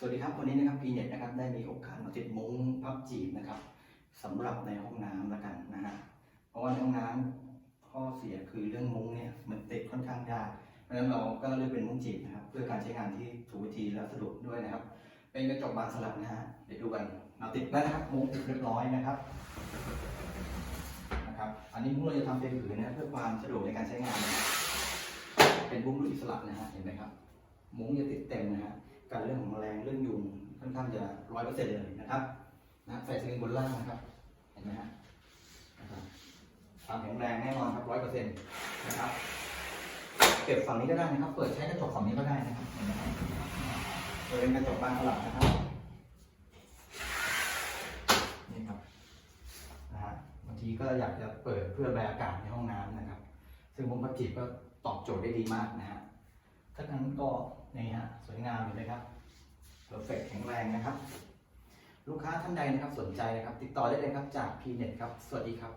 สวัสดีครับวันนี้นะครับพีเน็ตนะครับได้มีโอกาสมาติดมุ้งพับจีบนะครับสำหรับในห้องน้ำแล้วกันนะฮะเพราะว่าในห้องน้ำข้อเสียคือเรื่องมุ้งเนี่ยมันติดค่อนข้างยากเพราะฉะนั้นเราก็เลือกเป็นมุ้งจีบนะครับ เพื่อการใช้งานที่ถูกวิธีและสะดวกด้วยนะครับ เป็นกระจกบานสลักนะฮะเดี๋ยวดูกันเราติดแล้วนะครับมุ้งติดเรียบร้อยนะครับนะครับอันนี้มุ้งเราจะทำเป็นผืนนะเพื่อความสะดวกในการใช้งานนะเป็นมุ้งลูกอิสระนะฮะเห็นไหมครับ มุ้งจะติดเต็มนะฮะ การเรื่องของแมลงเรื่องยุงค่อนข้างจะร้อยเปอร์เซ็นต์เลยนะครับนะใส่สลิงบนล่างนะครับเห็นไหมฮะนะครับความแข็งแรงแน่นอนครับร้อยเปอร์เซ็นต์นะครับเก็บฝั่งนี้ก็ได้นะครับ เปิดใช้กระจกฝั่งนี้ก็ได้นะครับเห็นไหมครับเปิดเป็นกระจกบานสลักนะครับนี่ครับนะฮะบางทีก็อยากจะเปิดเพื่อระบอากาศในห้องน้ำนะครับ ซึ่งมุมพับจีบก็ตอบโจทย์ได้ดีมากนะฮะถ้างั้นก็ นี่ฮะสวยงามอยู่เลยครับเพอร์เฟกแข็งแรงนะครับ ลูกค้าท่านใดนะครับสนใจนะครับ ติดต่อได้เลยครับจากพีเน็ตครับ สวัสดีครับ